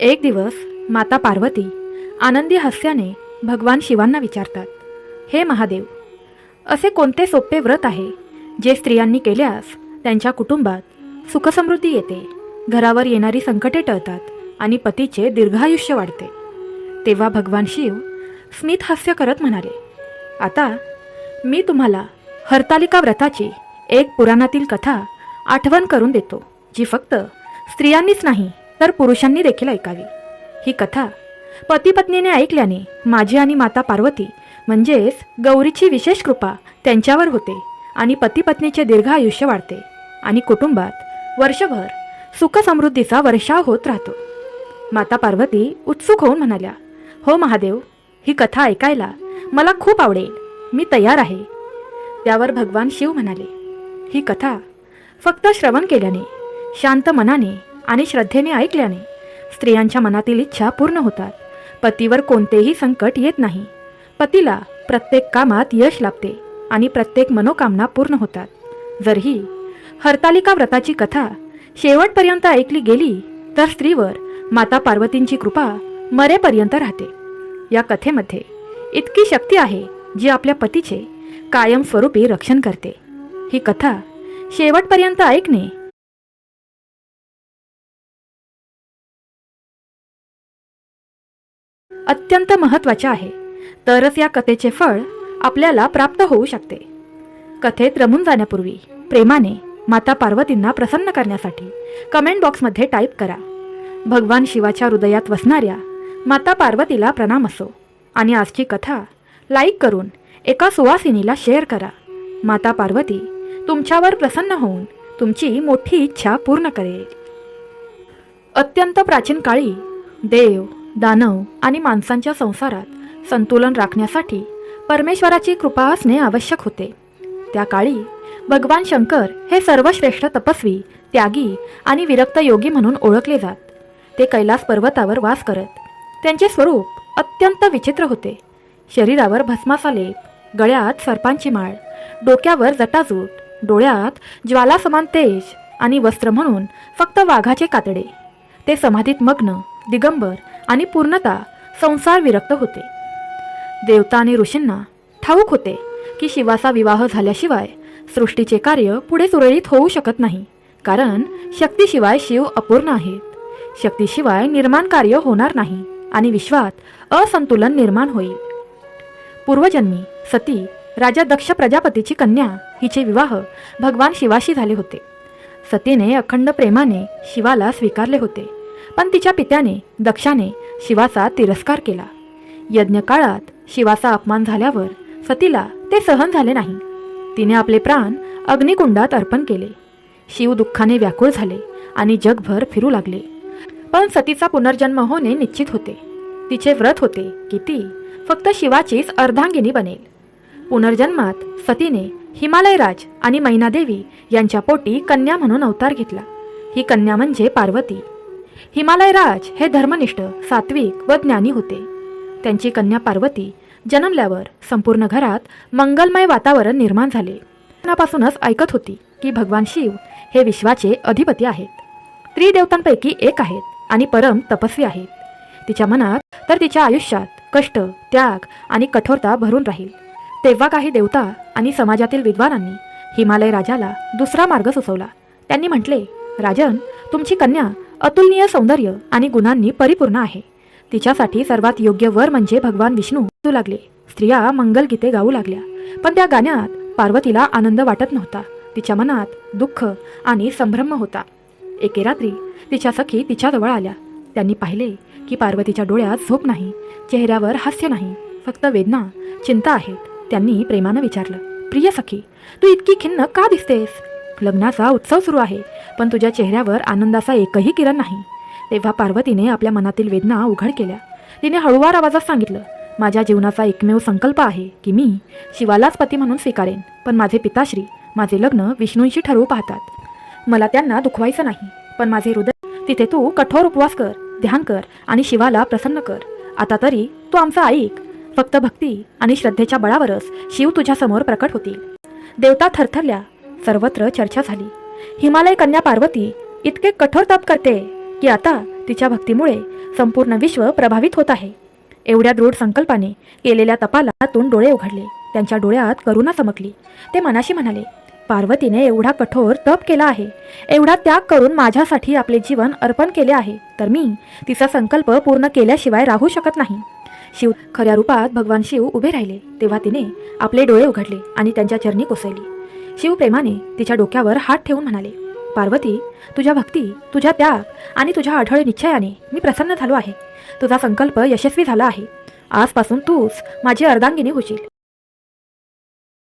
एक दिवस माता पार्वती आनंदी हास्याने भगवान शिवांना विचारतात हे महादेव असे कोणते सोपे व्रत आहे जे स्त्रियांनी केल्यास त्यांच्या कुटुंबात सुखसमृद्धी येते घरावर येणारी संकटे टळतात आणि पतीचे दीर्घायुष्य वाढते? तेव्हा भगवान शिव स्मित हास्य करत म्हणाले आता मी तुम्हाला हरतालिका व्रताची एक पुराणातील कथा आठवण करून देतो जी फक्त स्त्रियांनीच नाही तर पुरुषांनी देखील ऐकावी. ही कथा पतीपत्नीने ऐकल्याने माझी आणि माता पार्वती म्हणजेच गौरीची विशेष कृपा त्यांच्यावर होते आणि पतीपत्नीचे दीर्घ आयुष्य वाढते आणि कुटुंबात वर्षभर सुखसमृद्धीचा वर्षाव होत राहतो. माता पार्वती उत्सुक होऊन म्हणाल्या हो महादेव ही कथा ऐकायला मला खूप आवडेल. मी तयार आहे. त्यावर भगवान शिव म्हणाले ही कथा फक्त श्रवण केल्याने शांत मनाने आणि श्रद्धेने ऐकल्याने स्त्रियांच्या मनातील इच्छा पूर्ण होतात. पतीवर कोणतेही संकट येत नाही. पतीला प्रत्येक कामात यश लाभते आणि प्रत्येक मनोकामना पूर्ण होतात. जर ही हरतालिका व्रताची कथा शेवटपर्यंत ऐकली गेली तर स्त्रीवर माता पार्वतींची कृपा मरेपर्यंत राहते. या कथेमध्ये इतकी शक्ती आहे जी आपल्या पतीचे कायमस्वरूपी रक्षण करते. ही कथा शेवटपर्यंत ऐकणे अत्यंत महत्त्वाचे आहे. तरच या कथेचे फळ आपल्याला प्राप्त होऊ शकते. कथेत रमून जाण्यापूर्वी प्रेमाने माता पार्वतींना प्रसन्न करण्यासाठी कमेंट बॉक्समध्ये टाईप करा. भगवान शिवाच्या हृदयात वसणाऱ्या माता पार्वतीला प्रणाम असो आणि आजची कथा लाईक करून एका सुवासिनीला शेअर करा. माता पार्वती तुमच्यावर प्रसन्न होऊन तुमची मोठी इच्छा पूर्ण करेल. अत्यंत प्राचीन काळी देव दानव आणि माणसांच्या संसारात संतुलन राखण्यासाठी परमेश्वराची कृपा असणे आवश्यक होते. त्या काळी भगवान शंकर हे सर्वश्रेष्ठ तपस्वी त्यागी आणि विरक्त योगी म्हणून ओळखले जात. ते कैलास पर्वतावर वास करत त्यांचे स्वरूप अत्यंत विचित्र होते. शरीरावर भस्माचा लेप गळ्यात सर्पांची माळ डोक्यावर जटाजूट डोळ्यात ज्वालासमान तेज आणि वस्त्र म्हणून फक्त वाघाचे कातडे. ते समाधीत मग्न दिगंबर आणि पूर्णता संसार विरक्त होते. देवता आणि ऋषींना ठाऊक होते की शिवाचा विवाह झाल्याशिवाय सृष्टीचे कार्य पुढे सुरळीत होऊ शकत नाही कारण शक्तीशिवाय शिव अपूर्ण आहेत. शक्तीशिवाय निर्माण कार्य होणार नाही आणि विश्वात असंतुलन निर्माण होईल. पूर्वजन्मी सती राजा दक्ष प्रजापतीची कन्या हिचे विवाह भगवान शिवाशी झाले होते. सतीने अखंड प्रेमाने शिवाला स्वीकारले होते. पण तिच्या पित्याने दक्षाने शिवाचा तिरस्कार केला. यज्ञकाळात शिवाचा अपमान झाल्यावर सतीला ते सहन झाले नाही. तिने आपले प्राण अग्निकुंडात अर्पण केले. शिव दुःखाने व्याकुळ झाले आणि जगभर फिरू लागले. पण सतीचा पुनर्जन्म होणे निश्चित होते. तिचे व्रत होते की ती फक्त शिवाचीच अर्धांगिनी बनेल. पुनर्जन्मात सतीने हिमालयराज आणि मैनादेवी यांच्या पोटी कन्या म्हणून अवतार घेतला. ही कन्या म्हणजे पार्वती. हिमालयराज हे धर्मनिष्ठ सात्विक व ज्ञानी होते. त्यांची कन्या पार्वती जन्मल्यावर संपूर्ण घरात मंगलमय वातावरण निर्माण झाले. लहानपणापासूनच ऐकत होती की भगवान शिव हे विश्वाचे अधिपती आहेत. त्रिदेवतांपैकी एक आहेत आणि परम तपस्वी आहेत. तिच्या मनात तर तिच्या आयुष्यात कष्ट त्याग आणि कठोरता भरून राहील. तेव्हा काही देवता आणि समाजातील विद्वानांनी हिमालय राजाला दुसरा मार्ग सुचवला. त्यांनी म्हटले राजन तुमची कन्या अतुलनीय सौंदर्य आणि गुणांनी परिपूर्ण आहे. तिच्यासाठी सर्वात योग्य वर म्हणजे भगवान विष्णू तू लागले. स्त्रिया मंगलगीते गाऊ लागल्या. पण त्या गाण्यात पार्वतीला आनंद वाटत नव्हता. तिच्या मनात दुःख आणि संभ्रम होता. एके रात्री तिच्या सखी तिच्याजवळ आल्या. त्यांनी पाहिले की पार्वतीच्या डोळ्यात झोप नाही चेहऱ्यावर हास्य नाही फक्त वेदना चिंता आहेत. त्यांनी प्रेमानं विचारलं प्रिय सखी तू इतकी खिन्न का दिसतेस? लग्नाचा उत्सव सुरू आहे. पण तुझ्या चेहऱ्यावर आनंदाचा एकही किरण नाही. तेव्हा पार्वतीने आपल्या मनातील वेदना उघड केल्या. तिने हळुवार आवाजात सांगितलं माझ्या जीवनाचा एकमेव संकल्प आहे की मी शिवालाच पती म्हणून स्वीकारेन पण माझे पिताश्री माझे लग्न विष्णूंशी ठरवू पाहतात. मला त्यांना दुखवायचं नाही पण माझे हृदय तिथे तू कठोर उपवास कर ध्यान कर आणि शिवाला प्रसन्न कर. आता तरी तू आमचा ऐक. फक्त भक्ती आणि श्रद्धेच्या बळावरच शिव तुझ्यासमोर प्रकट होतील. देवता थरथरल्या सर्वत्र चर्चा झाली. हिमालय कन्या पार्वती इतके कठोर तप करते की आता तिच्या भक्तीमुळे संपूर्ण विश्व प्रभावित होत आहे. एवढ्या दृढ संकल्पाने केलेल्या तपाला तोंड डोळे उघडले. त्यांच्या डोळ्यात करुणा चमकली. ते मनाशी म्हणाले पार्वतीने एवढा कठोर तप केला आहे. एवढा त्याग करून माझ्यासाठी आपले जीवन अर्पण केले आहे. तर मी तिचा संकल्प पूर्ण केल्याशिवाय राहू शकत नाही. शिव खऱ्या रूपात भगवान शिव उभे राहिले. तेव्हा तिने आपले डोळे उघडले आणि त्यांच्या चरणी कोसळली. शिव प्रेमाने तिच्या डोक्यावर हात ठेवून म्हणाले पार्वती तुझ्या भक्ती तुझ्या त्याग आणि तुझ्या आढळ निश्चयाने मी प्रसन्न झालो आहे. तुझा संकल्प यशस्वी झाला आहे. आजपासून तूच माझी अर्धांगिनी होशील.